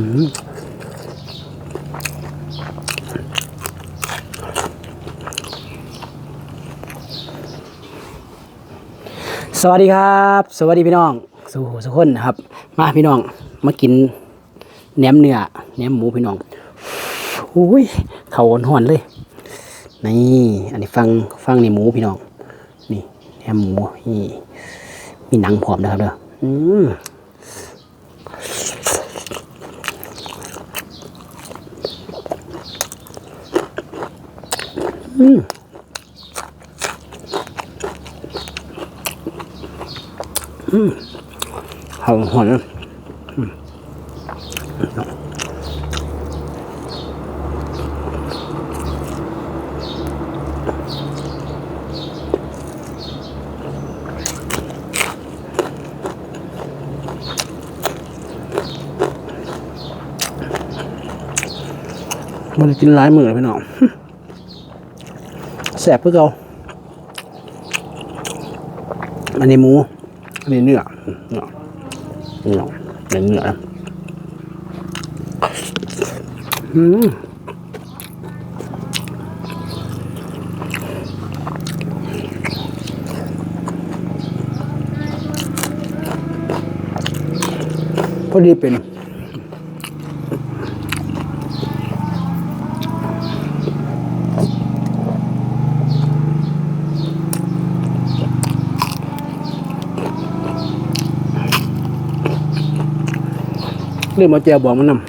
สวัสดีครับ สวัสดีพี่น้องสู่สุคนนครับ มาพี่น้องมากินแหนมเนื้อแหนมหมูพี่น้องอุ้ยเขาห่อนเลยนี่อันนี้ฟังฟังในหมูพี่น้อง นี่แหนมหมูนี่มีหนังผอมนะครับเด้ออืม อืมอืมเขาหอนเลยอืมมันกินหลายมือเลยพี่น้อง แสบเพื่อเกาอันนี้หมู อันนี้เนื้อเนื้อเนื้อเนื้อนื้อนะอืมพอดีเป็น เรื่อาแจวบอกมันนำ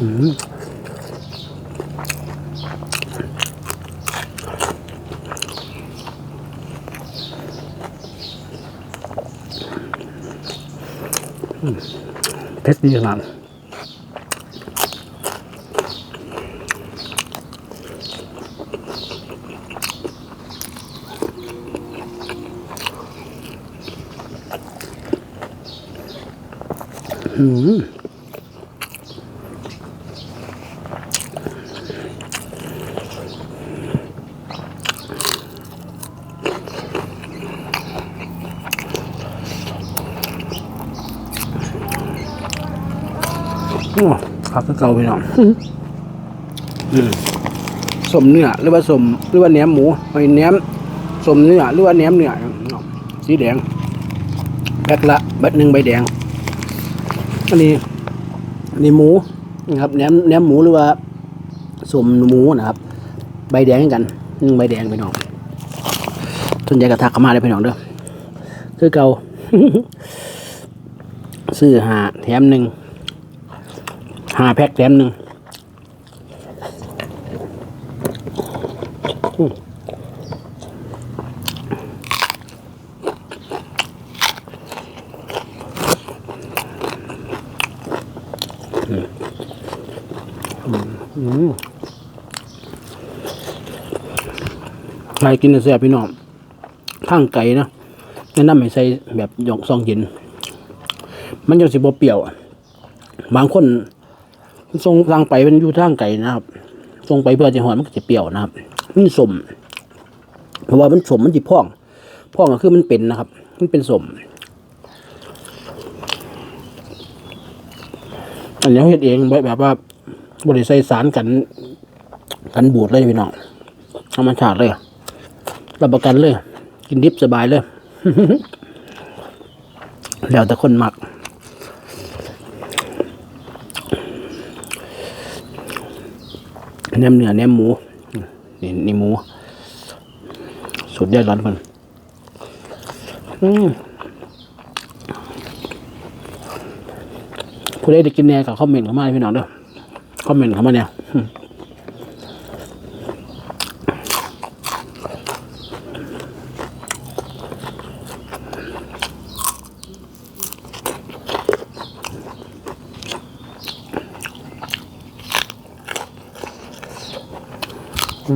อืมเผ็ดดีขนาด ผักก็เก่าไปหน่อยอืมสมเนื้อหรือว่าสมหรือว่าแหนมหมูไอ้แหนมสมเนื้อหรือว่าแหนมเนื้อสีแดงแพ็คละใบหนึ่งใบแดง อันนี้ อันนี้หมูนะครับแหนมแหนมหมูหรือว่าสมหมูนะครับ ใบแดงกันหนึ่งใบแดงไปน้องส่วนใหญ่กระทักเข้ามาได้ไปน้องเด้อคือเก่าซื้อหาแถมหนึ่งหาแพ็คแถมหนึ่ง ใครกินแซ่บพี่น้องข้างไก่นะแนะนำให้ใส่แบบหยอกซองเย็น มันยังสิบ่เปรี้ยว บางคนส่งทางไปเป็นอยู่ทางไก่นะครับส่งไปเพื่อจะหอยมันก็จะเปรี้ยวนะครับมันสมเพราะว่ามันสมมันจิพ่อง พ่องก็คือมันเป็นนะครับ มันเป็นสมอันนี้เขาเฮ็ดเองแบบแบบว่าบริใส่สารกัน กันบูดเลยพี่น้องธรรมชาติเลย รับประกันเลย กินดิบสบายเลย แล้วแต่คนมัก แหนมเนื้อแหนมหมู นี่นี่หมู สุดยอดร้อนมันอืมผู้ใดได้กินแหน่กับคอมเมนต์เข้ามาเลยพี่น้องเด้อคอมเมนต์เข้ามาเนี่ย น้ำ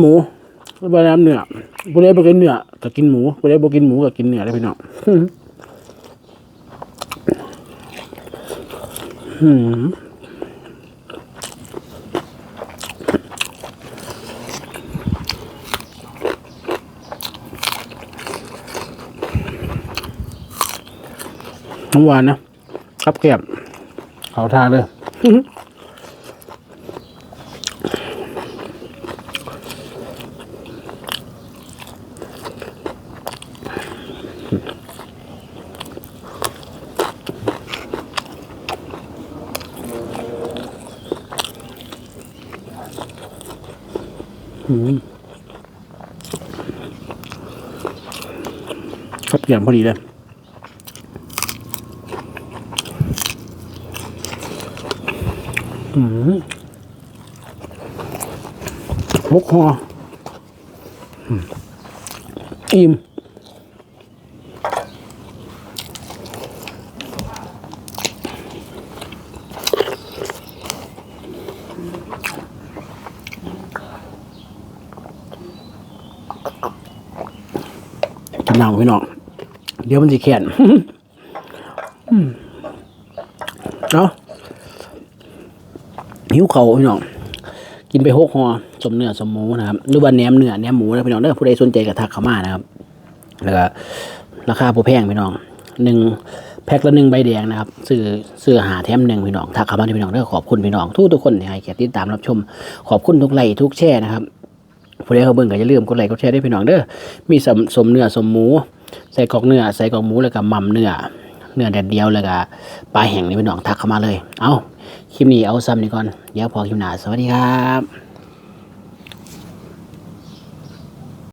หมูว่าน้ำเนื้อผู้ใดบ่กินเนื้อก็กินหมูผู้ใดบ่กินหมูก็กินเนื้อได้พี่น้องอืม น้ำหวานนะครับแก้มเขาทานเลยครับเกี่ยมพอดีเลย มหกคออิ่มกินน้ำพี่น้อง เดี๋ยวมันจะแข็งเนาะ หิวเขาพี่น้องกินไปหกห่อสมเนื้อสมหมูนะครับหรือว่าแหนมเนื้อแหนมหมูนะพี่น้องเด้อผู้ใดสนใจก็ทักเข้ามานะครับ แล้วก็ราคาผู้แพงพี่น้องหนึ่งแพ็คละหนึ่งใบแดงนะครับซื้อซื้อหาแถมหนึ่งพี่น้องทักเข้ามาที่พี่น้องเด้อขอบคุณพี่น้องทุกทุกคนที่ให้เกียรติติดตามรับชม ขอบคุณทุกไลค์ทุกแชร์นะครับผู้ใดเขาเบิ่งก็อย่าลืมกดไลค์กดแชร์ด้วยพี่น้องเด้อมีสมสมเนื้อสมหมู ใส่กอกเนื้อใส่กอกหมูแล้วก็หม่ำเนื้อเนื้อแดดเดียวแล้วก็ปลาแห้งนี่พี่น้องทักเข้ามาเลย เอา คลิปนี้เอาซ้ำนี่ก่อน เดี๋ยวพอคลิปหน้า สวัสดีครับ